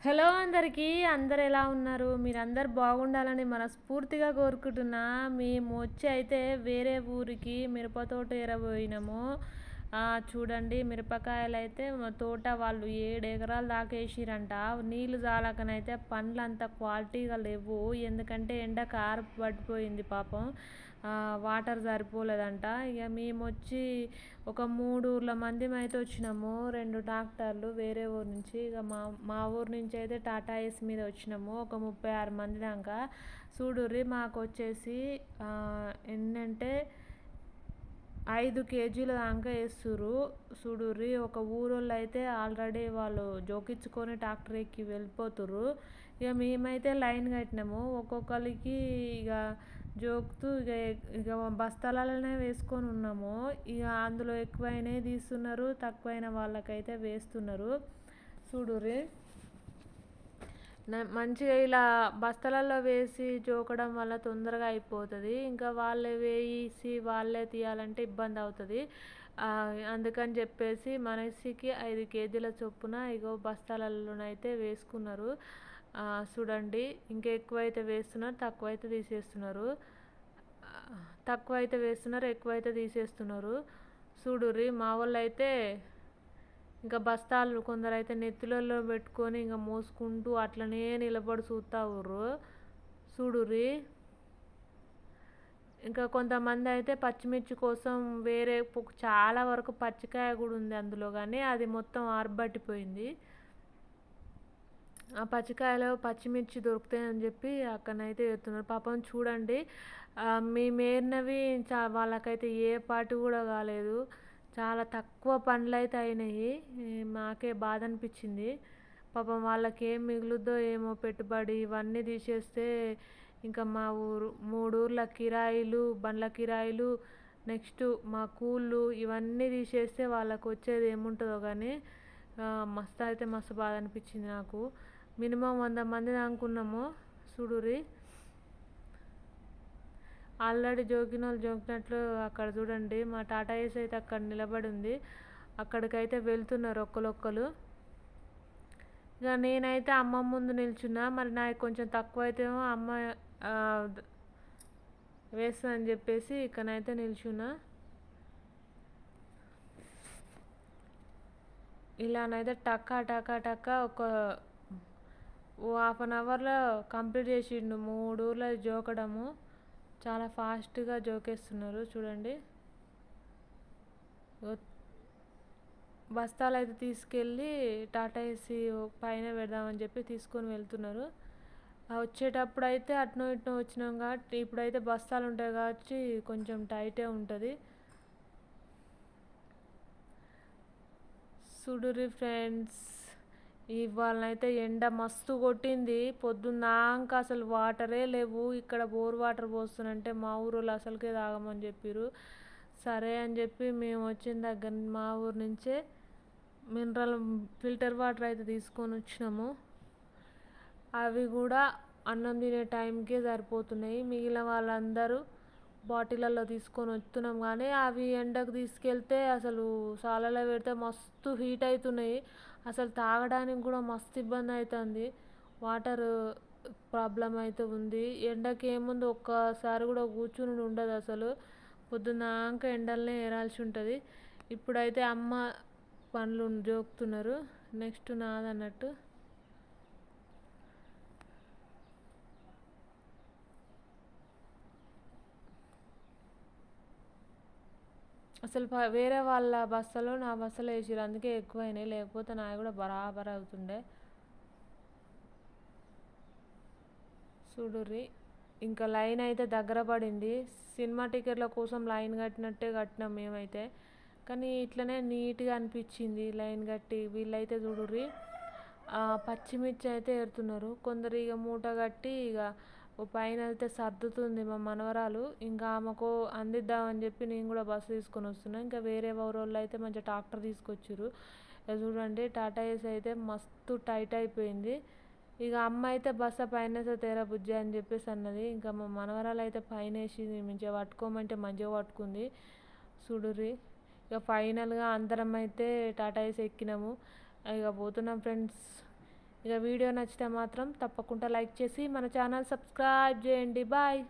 Hello అందరికీ అందరు ఎలా ఉన్నారు? మీరందరు బాగుండాలని మనస్ఫూర్తిగా కోరుకుంటున్నా. మేము వచ్చి అయితే వేరే ఊరికి మిరపతోట ఎరబోయినాము చూడండి మిరపకాయలు అయితే మా తోట వాళ్ళు ఏడు ఎకరాలు దాకా వేసిరంట నీళ్ళు జాలకనైతే పండ్లు అంత క్వాలిటీగా లేవు. ఎందుకంటే ఎండ కారు పడిపోయింది పాపం. వాటర్ సరిపోలేదంట. ఇక మేము వచ్చి ఒక మూడు ఊర్ల మంది అయితే వచ్చినాము. రెండు ట్రాక్టర్లు వేరే ఊరు నుంచి. ఇక మా మా ఊరు నుంచి అయితే టాటా ఏస్ మీద వచ్చినాము. ఒక ముప్పై ఆరు మంది దాకా. చూడుర్రి మాకు వచ్చేసి ఏంటంటే ఐదు కేజీల దాకా వేస్తుర్రు. చూడుర్రి ఒక ఊరోళ్ళు అయితే ఆల్రెడీ వాళ్ళు జోకించుకొని ట్రాక్టర్ ఎక్కి వెళ్ళిపోతుర్రు. ఇక మేమైతే లైన్ కట్టినాము. ఒక్కొక్కరికి ఇక జోకుతూ ఇక ఇక బస్తాలలోనే వేసుకొని ఉన్నాము. ఇక అందులో ఎక్కువైనా తీస్తున్నారు తక్కువైన వాళ్ళకైతే వేస్తున్నారు. చూడుర్రి మంచిగా ఇలా బస్తాలలో వేసి జోకడం వల్ల తొందరగా అయిపోతుంది. ఇంకా వాళ్ళే వేసి వాళ్ళే తీయాలంటే ఇబ్బంది అవుతుంది. అందుకని చెప్పేసి మనిషికి ఐదు కేజీల చొప్పున ఇగో బస్తాలలోనైతే వేసుకున్నారు. చూడండి ఇంకా ఎక్కువ అయితే వేస్తున్నారు తక్కువ అయితే తీసేస్తున్నారు. తక్కువ అయితే వేస్తున్నారు ఎక్కువ అయితే తీసేస్తున్నారు. చూడుర్రి మా వాళ్ళు అయితే ఇంకా బస్తాలు కొందరు అయితే నెత్తులలో పెట్టుకొని ఇంకా మోసుకుంటూ అట్లనే నిలబడి చూస్తూ ఉర్రు చూడుర్రి. ఇంకా కొంతమంది అయితే పచ్చిమిర్చి కోసం వేరే చాలా వరకు పచ్చికాయ కూడా ఉంది అందులో కానీ అది మొత్తం ఆరబట్టిపోయింది. ఆ పచ్చికాయలో పచ్చిమిర్చి దొరుకుతాయని చెప్పి అక్కడనైతే ఎత్తున్నారు. పాపం చూడండి మీ మేరినవి చా వాళ్ళకైతే ఏ పాటు కూడా కాలేదు. చాలా తక్కువ పండ్లు అయితే అయినాయి మాకే బాధ అనిపించింది పాపం వాళ్ళకి ఏం మిగులుద్దో ఏమో పెట్టుబడి ఇవన్నీ తీసేస్తే ఇంకా మా ఊరు మూడు ఊర్ల కిరాయిలు బండ్ల కిరాయిలు నెక్స్ట్ మా కూళ్ళు ఇవన్నీ తీసేస్తే వాళ్ళకు వచ్చేది ఏముంటుందో కానీ మస్తు అయితే మస్తు బాధ అనిపించింది నాకు. మినిమం వంద మంది అనుకున్నాము. చూడురి ఆల్రెడీ జోకిన వాళ్ళు జోకినట్లు అక్కడ చూడండి. మా టాటా ఏస్ అయితే అక్కడ నిలబడి ఉంది. అక్కడికైతే వెళ్తున్నారు ఒక్కలొక్కలు. ఇక నేనైతే అమ్మ ముందు నిల్చున్నా. మరి నాకు కొంచెం తక్కువ అయితే అమ్మ వేస్తుందని చెప్పేసి ఇక్కడనైతే నిల్చున్నా. ఇలానైతే టక్కా టక్కా టక్కా ఒక హాఫ్ అన్ అవర్లో కంప్లీట్ చేసిండు. మూడు ఊర్లో జోకడము. చాలా ఫాస్ట్గా జోకేస్తున్నారు చూడండి. బస్తాలు అయితే తీసుకెళ్ళి టాటా ఏసీ పైన పెడదామని చెప్పి తీసుకొని వెళ్తున్నారు. వచ్చేటప్పుడు అయితే అట్నో ఇట్నో వచ్చినాం కాబట్టి ఇప్పుడైతే బస్తాలు ఉంటాయి కాబట్టి కొంచెం టైటే ఉంటుంది. సుడురి ఫ్రెండ్స్. ఇవాళనైతే ఎండ మస్తు కొట్టింది. పొద్దున్నాక అసలు వాటరే లేవు. ఇక్కడ బోర్ వాటర్ పోస్తున్నంటే మా ఊరు అసలుకే తాగమని చెప్పారు సరే అని చెప్పి మేము వచ్చిన దగ్గర మా ఊరు నుంచే మినరల్ ఫిల్టర్ వాటర్ అయితే తీసుకొని వచ్చినాము. అవి కూడా అన్నం తినే టైంకే సరిపోతున్నాయి. మిగిలిన వాళ్ళందరూ బాటిళ్ళల్లో తీసుకొని వస్తున్నాం కానీ అవి ఎండకు తీసుకెళ్తే అసలు సాలలో పెడితే మస్తు హీట్ అవుతున్నాయి. అసలు తాగడానికి కూడా మస్తు ఇబ్బంది అవుతుంది. వాటర్ ప్రాబ్లం అయితే ఉంది. ఎండకి ఏముంది? ఒక్కసారి కూడా కూర్చుని ఉండదు అసలు. పొద్దున్నాక ఎండలనే ఏరాల్సి ఉంటుంది. ఇప్పుడైతే అమ్మ పండ్లు జోకుతున్నారు. నెక్స్ట్ నాదన్నట్టు. అసలు వేరే వాళ్ళ బస్సలో నా బస్సులో వేసిరు అందుకే ఎక్కువైనాయి. లేకపోతే నావి కూడా బరాబర్ అవుతుండే. చూడుర్రి. ఇంకా లైన్ అయితే దగ్గర పడింది. సినిమా టికెట్ల కోసం లైన్ కట్టినట్టే కట్టినాం మేమైతే. కానీ ఇట్లనే నీట్గా అనిపించింది లైన్ కట్టి. వీళ్ళైతే చూడుర్రి. పచ్చిమిర్చి అయితే ఏరుతున్నారు. కొందరు ఇక మూట కట్టి ఇక ఓ పైన అయితే సర్దుతుంది మా మనవరాలు. ఇంకా ఆమెకు అందిద్దామని చెప్పి నేను కూడా బస్సు తీసుకొని వస్తున్నాను ఇంకా వేరే ఎవరోళ్ళు అయితే మంచిగా ట్రాక్టర్ తీసుకొచ్చారు. చూడండి టాటా ఏస్ అయితే మస్తు టైట్ అయిపోయింది. ఇక అమ్మ అయితే బస్సు పైన తేరా బుజ్జి అని చెప్పేసి అన్నది. ఇంకా మా మనవరాలు అయితే పైన వేసి మంచిగా పట్టుకోమంటే మంచిగా పట్టుకుంది. చూడుర్రి ఇక ఫైనల్గా అందరం అయితే టాటా ఏస్ ఎక్కినాము. ఇక పోతున్నాం ఫ్రెండ్స్. ఇక వీడియో నచ్చితే మాత్రం తప్పకుండా లైక్ చేసి మన ఛానల్ సబ్స్క్రైబ్ చేయండి. బాయ్.